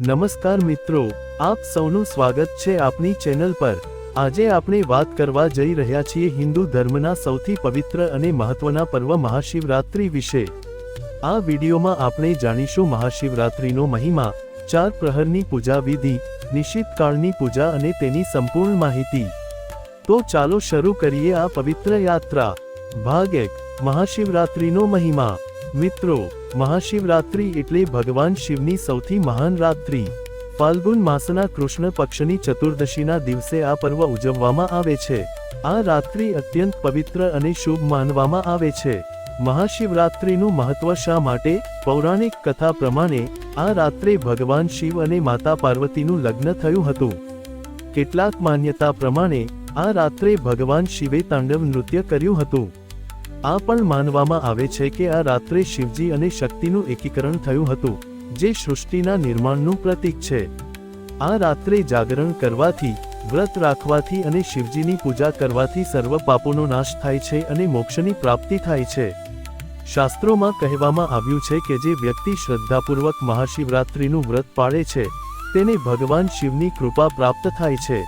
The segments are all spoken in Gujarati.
નમસ્કાર મિત્રો, આપ સૌનું સ્વાગત છે આપની ચેનલ પર. આજે આપણે વાત કરવા જઈ રહ્યા છીએ હિન્દુ ધર્મના સૌથી પવિત્ર અને મહત્વના પર્વ મહાશિવરાત્રિ વિશે. આ વિડીયોમાં આપણે જાણીશું મહાશિવરાત્રિનો મહિમા, ચાર પ્રહરની પૂજા વિધિ, નિશ્ચિત કાળની પૂજા અને તેની સંપૂર્ણ માહિતી. તો ચાલો શરૂ કરીએ આ પવિત્ર યાત્રા. ભાગ એક, મહાશિવરાત્રિનો મહિમા. મિત્રો, મહાશિવરાત્રિ એટલે ભગવાન શિવની સૌથી મહાન રાત્રિ. ફાલ્ગુન માસના કૃષ્ણ પક્ષની ચતુર્દશીના દિવસે આ પર્વ ઉજવવામાં આવે છે. આ રાત્રિ અત્યંત પવિત્ર અને શુભ માનવામાં આવે છે. મહાશિવરાત્રિનું મહત્વ શા માટે? પૌરાણિક કથા પ્રમાણે, આ રાત્રે ભગવાન શિવ અને માતા પાર્વતીનું લગ્ન થયું હતું. કેટલાક માન્યતા પ્રમાણે, આ રાત્રે ભગવાન શિવે તાંડવ નૃત્ય કર્યું હતું. આ પણ માનવામાં આવે છે કે આ રાત્રે શિવજી અને શક્તિનું એકીકરણ થયું હતું, જે સૃષ્ટિના નિર્માણનું પ્રતીક છે. આ રાત્રે જાગરણ કરવાથી, વ્રત રાખવાથી અને શિવજીની પૂજા કરવાથી સર્વ પાપોનો નાશ થાય છે અને મોક્ષની પ્રાપ્તિ થાય છે. શાસ્ત્રોમાં કહેવામાં આવ્યું છે કે જે વ્યક્તિ શ્રદ્ધાપૂર્વક મહાશિવરાત્રિનું વ્રત પાળે છે, તેને ભગવાન શિવની કૃપા પ્રાપ્ત થાય છે.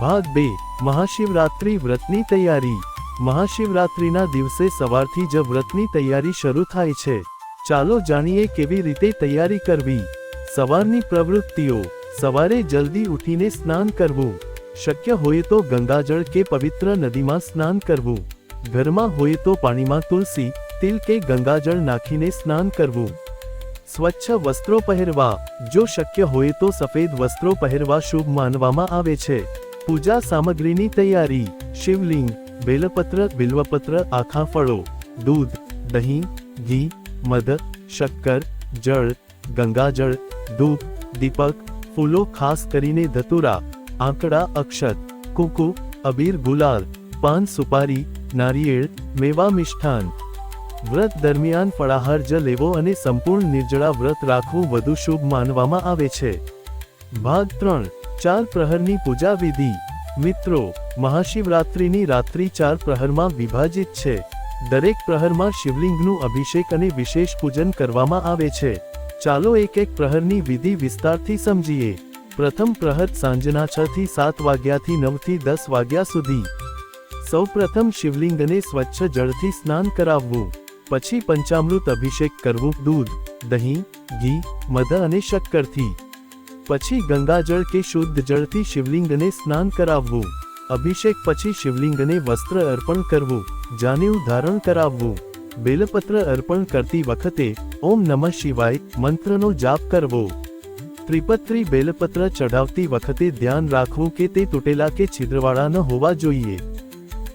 ભાગ બે, મહાશિવરાત્રિ વ્રતની તૈયારી. મહાશિવરાત્રિના દિવસે સવારથી જ વ્રતની તૈયારી શરૂ થાય છે. ચાલો જાણીએ કેવી રીતે તૈયારી કરવી. સવારની પ્રવૃત્તિઓ. સવારે જલ્દી ઉઠીને સ્નાન કરવું. શક્ય હોય તો ગંગાજળ કે પવિત્ર નદીમાં સ્નાન કરવું. ઘરમાં હોય તો પાણીમાં તુલસી, તિલ કે ગંગાજળ નાખીને સ્નાન કરવું. સ્વચ્છ વસ્ત્રો પહેરવા. જો શક્ય હોય તો સફેદ વસ્ત્રો પહેરવા શુભ માનવામાં આવે છે. પૂજા સામગ્રીની તૈયારી. શિવલિંગ બેલપત્ર બિલ્વપત્ર આખા ફળો દૂધ દહીં ઘી મધ શક્કર જળ ગંગાજળ ધૂપ દીપક ફૂલો ખાસ કરીને ધતુરા આંકડા અક્ષત કુકુ અબીર ગુલાલ પાન સુપારી નારિયેળ મેવા મિષ્ઠાન વ્રત દરમિયાન ફળાહાર જ લેવો અને સંપૂર્ણ નિર્જળા વ્રત રાખવું વધુ શુભ માનવામાં આવે છે. ભાગ ત્રણ, ચાર પ્રહરની પૂજા વિધિ. મિત્રો મહાશિવરાત્રિની રાત્રિ ચાર પ્રહરમાં વિભાજિત છે. દરેક પ્રહરમાં શિવલિંગનું અભિષેક અને વિશેષ પૂજન કરવામાં આવે છે. ચાલો એક એક પ્રહરની વિધિ વિસ્તારથી સમજીએ. પ્રથમ પ્રહર સાંજના છ થી સાત વાગ્યાથી નવથી દસ વાગ્યા સુધી. સૌપ્રથમ શિવલિંગને સ્વચ્છ જળથી સ્નાન કરાવવું. પછી પંચામૃત અભિષેક કરવું, દૂધ, દહીં, ઘી, મધ અને શક્કરથી. પછી ગંગાજળ કે શુદ્ધ જળથી શિવલિંગને સ્નાન કરાવવું. અભિષેક પછી શિવલિંગને વસ્ત્ર અર્પણ કરવું, જાનેવ ધારણ કરાવવું, બેલપત્ર અર્પણ કરતી વખતે ઓમ નમઃ શિવાય મંત્રનો જાપ કરવો. ત્રિપત્રી બેલપત્ર ચઢાવતી વખતે ધ્યાન રાખવું કે તે તૂટેલા કે છિદ્રવાળા ન હોવા જોઈએ.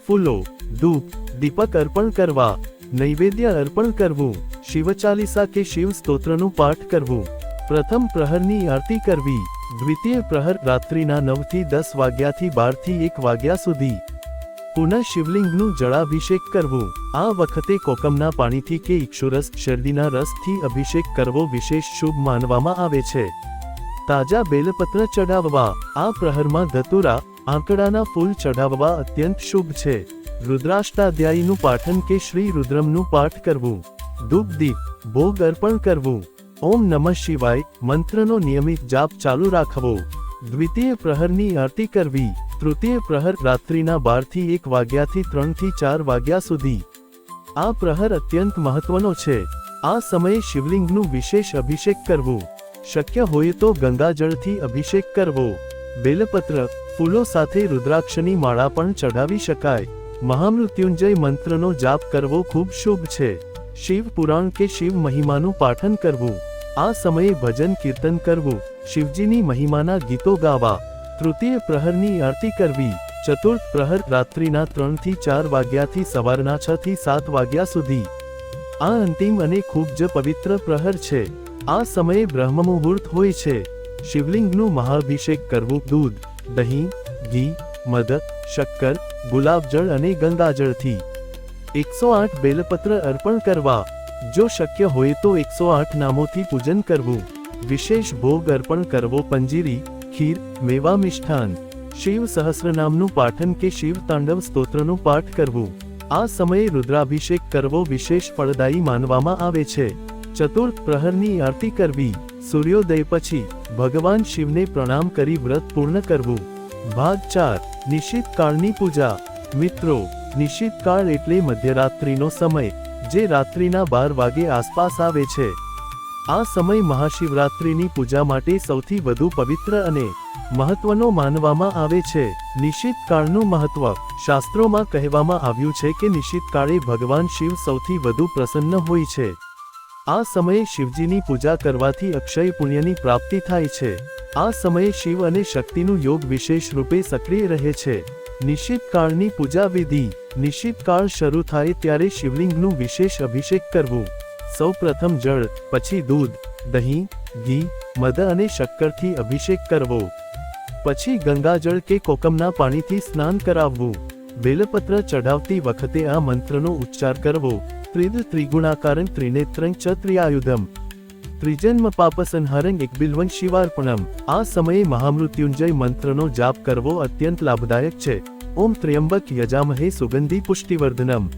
ફૂલો, ધૂપ, દીપક અર્પણ કરવા, નૈવેદ્ય અર્પણ કરવું શિવચાલીસા કે શિવ સ્તોત્રનું પાઠ કરવું. પ્રથમ પ્રહરની આરતી કરવી. દ્વિતીય પ્રહર રાત્રિના નવથી દસ વાગ્યાથી બારથી એક વાગ્યા સુધી. પુનઃ શિવલિંગનું જળાભિષેક કરવું. આ વખતે કોકમના પાણીથી કે ઇક્ષુરસ, શરદીના રસથી અભિષેક કરવો વિશેષ શુભ માનવામાં આવે છે. તાજા બેલપત્ર ચઢાવવા. આ પ્રહરમાં ધતુરા, આંકડાના ફૂલ ચઢાવવા અત્યંત શુભ છે. રુદ્રાષ્ટાધ્યાયીનું પાઠન કે શ્રી રુદ્રમનું પાઠ કરવું. ધૂપ દીપ ભોગ અર્પણ કરવું. ઓમ નમઃ શિવાય મંત્રનો નિયમિત જાપ ચાલુ રાખવો. દ્વિતીય પ્રહરની આરતી કરવી. તૃતીય પ્રહર રાત્રિના બારથી એક વાગ્યાથી ત્રણથી ચાર વાગ્યા સુધી. આ પ્રહર અત્યંત મહત્વનો છે. આ સમયે શિવલિંગનું વિશેષ અભિષેક કરવું. શક્ય હોય તો ગંગાજળથી અભિષેક કરવો. બેલપત્ર, ફૂલો સાથે રુદ્રાક્ષની માળા પણ ચઢાવી શકાય. મહામૃત્યુંજય મંત્રનો જાપ કરવો ખૂબ શુભ છે. શિવ પુરાણ કે શિવ મહિમાનું પાઠન કરવું. આ સમયે ભજન કીર્તન કરવું, શિવજીની મહિમાના ગીતો ગાવા, તૃતીય પ્રહરની આરતી કરવી, ચતુર્થ પ્રહર રાત્રિના ત્રણથી ચાર વાગ્યાથી સવારના છ થી સાત વાગ્યા સુધી. આ અંતિમ અને ખૂબ જ પવિત્ર પ્રહર છે. આ સમયે બ્રહ્મ મુહૂર્ત હોય છે. શિવલિંગનું મહાભિષેક કરવું, દૂધ, દહીં, ઘી, મધ, શક્કર, ગુલાબજળ અને ગંગાજળથી. એકસો આઠ બેલપત્ર અર્પણ કરવા જો શક્ય હોય તો એકસો આઠ નામોથી પૂજન કરવું. વિશેષ ભોગ અર્પણ કરવો. પંજીરી, ખીર, મેવા મિષ્ઠાન. શિવ સહસ્રનામનું પાઠન કે શિવ તાંડવ સ્તોત્રનું પાઠ કરવું. આ સમયે રુદ્રાભિષેક કરવો વિશેષ ફળદાયી માનવામાં આવે છે. ચતુર્થ પ્રહરની આરતી કરવી. સૂર્યોદય પછી ભગવાન શિવને પ્રણામ કરી વ્રત પૂર્ણ કરવું. ભાગ ચાર નિશ્ચિત કાળની પૂજા. મિત્રો નિશ્ચિત કાળ એટલે મધ્યરાત્રિનો સમય. જે રાત્રિના બાર વાગે આસપાસ આવે છે. આ સમય મહાશિવરાત્રિની પૂજા માટે સૌથી વધુ પવિત્ર અને મહત્વનો માનવામાં આવે છે. નિશ્ચિત કાળનું મહત્વ શાસ્ત્રોમાં કહેવામાં આવ્યું છે કે નિશ્ચિત કાળે ભગવાન શિવ સૌથી વધુ પ્રસન્ન હોય છે. આ સમયે શિવજીની પૂજા કરવાથી અક્ષય પુણ્યની પ્રાપ્તિ થાય છે. આ સમયે શિવ અને શક્તિનું યોગ વિશેષ રૂપે સક્રિય રહે છે. નિશ્ચિત કાળની પૂજા વિધિ નિશ્ચિત કાળ શરૂ થાય ત્યારે શિવલિંગનું વિશેષ અભિષેક કરવું. સૌ પ્રથમ જળ, પછી દૂધ, દહીં, ઘી, મધ અને શક્કરથી અભિષેક કરવો. પછી ગંગાજળ કે કોકમના પાણીથી સ્નાન કરાવવું. બેલપત્ર ચઢાવતી વખતે આ મંત્રનો ઉચ્ચાર કરવો. ત્રિદ ત્રિગુણાકારં ત્રિનેત્રં ચ ત્રિઆયુધમ ત્રિજન્મ પાપસંહારં એક બિલ્વં શિવાર્પણમ. આ સમયે મહામૃત્યુંજય મંત્રનો જાપ કરવો અત્યંત લાભદાયક છે. ઓમ ત્ર્યંબક યજામહે સુગંધી પુષ્ટિવર્ધનમ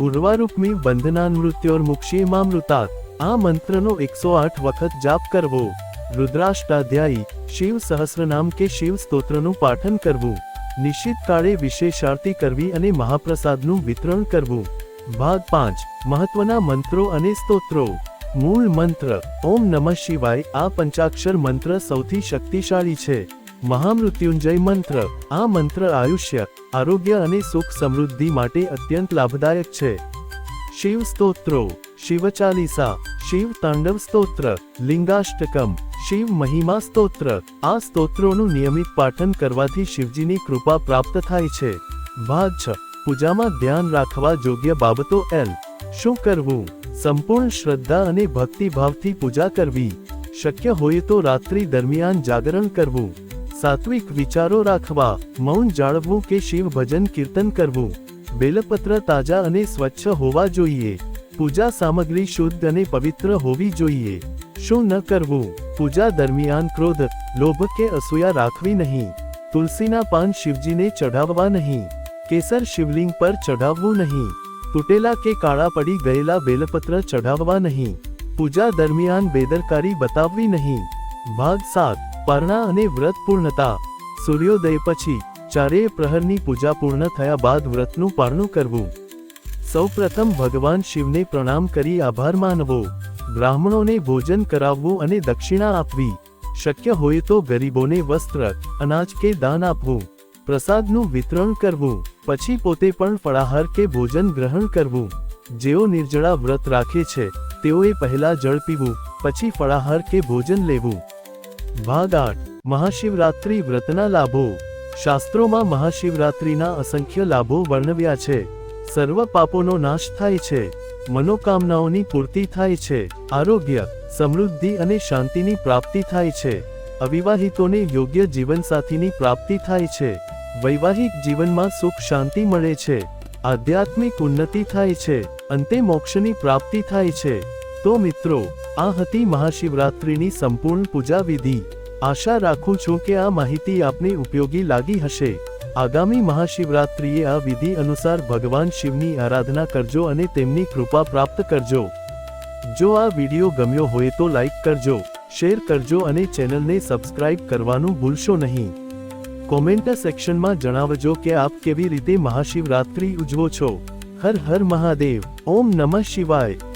ઉર્વારૂપમી બંધનાન્મૃત્યોર્મુક્ષીમામૃતાત આ મંત્રનો એકસો આઠ વખત જાપ કરવો રુદ્રાષ્ટાધ્યાયી શિવ સહસ્રનામ કે શિવ સ્તોત્રનું પાઠન કરવું નિશ્ચિત કાળે વિશેષ કરવી અને મહાપ્રસાદનું વિતરણ કરવું ભાગ પાંચ મહત્વના મંત્રો અને સ્તોત્રો મૂળ મંત્ર ઓમ નમઃ શિવાય આ પંચાક્ષર મંત્ર સૌથી શક્તિશાળી છે મહામૃત્યુંજય મંત્ર. આ મંત્ર આયુષ્ય, આરોગ્ય અને સુખ સમૃદ્ધિ માટે અત્યંત લાભદાયક છે. શિવ સ્તોત્રો, શિવ ચાલીસા, શિવ તાંડવ સ્તોત્ર, લિંગાષ્ટકમ, શિવ મહિમા સ્તોત્ર. આ સ્તોત્રોનું નિયમિત પાઠન કરવાથી શિવજીની કૃપા પ્રાપ્ત થાય છે. ભાગ છ, પૂજામાં ધ્યાન રાખવા યોગ્ય બાબતો એલ. શું કરવું? સંપૂર્ણ શ્રદ્ધા અને ભક્તિભાવથી પૂજા કરવી. શક્ય હોય તો રાત્રિ દરમિયાન જાગરણ કરવું. સાત્વિક વિચારો રાખવા મૌન જાળવવું કે શિવ ભજન કીર્તન કરવું બેલપત્ર તાજા અને સ્વચ્છ હોવા જોઈએ પૂજા સામગ્રી શુદ્ધ અને પવિત્ર હોવી જોઈએ શું ન કરવું પૂજા દરમિયાન ક્રોધ લોભ કે અસૂયા રાખવી નહીં તુલસીના પાન શિવજીને ચઢાવવા નહીં કેસર શિવલિંગ પર ચઢાવવું નહીં તૂટેલા કે કાળા પડી ગયેલા બેલપત્ર ચઢાવવા નહીં પૂજા દરમિયાન બેદરકારી બતાવવી નહીં ભાગ સાત પારણા અને વ્રત પૂર્ણતા. સૂર્યોદય પછી ચારેય પ્રહરની પૂજા પૂર્ણ થયા બાદ વ્રતનું પારણું કરવું. સૌપ્રથમ ભગવાન શિવને પ્રણામ કરી આભાર માનવો. બ્રાહ્મણોને ભોજન કરાવવું અને દક્ષિણા આપવી. શક્ય હોય તો ગરીબોને વસ્ત્ર, અનાજ કે દાન આપવું. પ્રસાદનું વિતરણ કરવું. પછી પોતે પણ ફળાહાર કે ભોજન ગ્રહણ કરવું. જેઓ નિર્જળા વ્રત રાખે છે, તેઓએ પહેલા જળ પીવું, પછી ફળાહાર કે ભોજન લેવું. ભાગ આઠ મહાશિવરાત્રિ વ્રતના લાભો. શાસ્ત્રોમાં મહાશિવરાત્રિના અસંખ્ય લાભો વર્ણવ્યા છે. સર્વ પાપોનો નાશ થાય છે. મનોકામનાઓની પૂર્તિ થાય છે. આરોગ્ય, સમૃદ્ધિ અને શાંતિની પ્રાપ્તિ થાય છે. અવિવાહિતોને યોગ્ય જીવનસાથીની પ્રાપ્તિ થાય છે. વૈવાહિક જીવનમાં સુખ શાંતિ મળે છે. આધ્યાત્મિક ઉન્નતિ થાય છે. અંતે મોક્ષની પ્રાપ્તિ થાય છે. તો મિત્રો, આ હતી મહાશિવરાત્રિની સંપૂર્ણ પૂજા વિધિ. આશા રાખું છું કે આ માહિતી આપને ઉપયોગી લાગી હશે. આગામી મહાશિવરાત્રિએ આ વિધિ અનુસાર ભગવાન શિવની આરાધના કરજો અને તેમની કૃપા પ્રાપ્ત કરજો. જો આ વિડિયો ગમ્યો હોય તો લાઈક કરજો, શેર કરજો અને ચેનલને સબસ્ક્રાઇબ કરવાનું ભૂલશો નહીં. કોમેન્ટ સેક્શનમાં જણાવજો કે આપ કેવી રીતે મહાશિવરાત્રિ ઉજવો છો. હર હર મહાદેવ, ઓમ નમઃ શિવાય.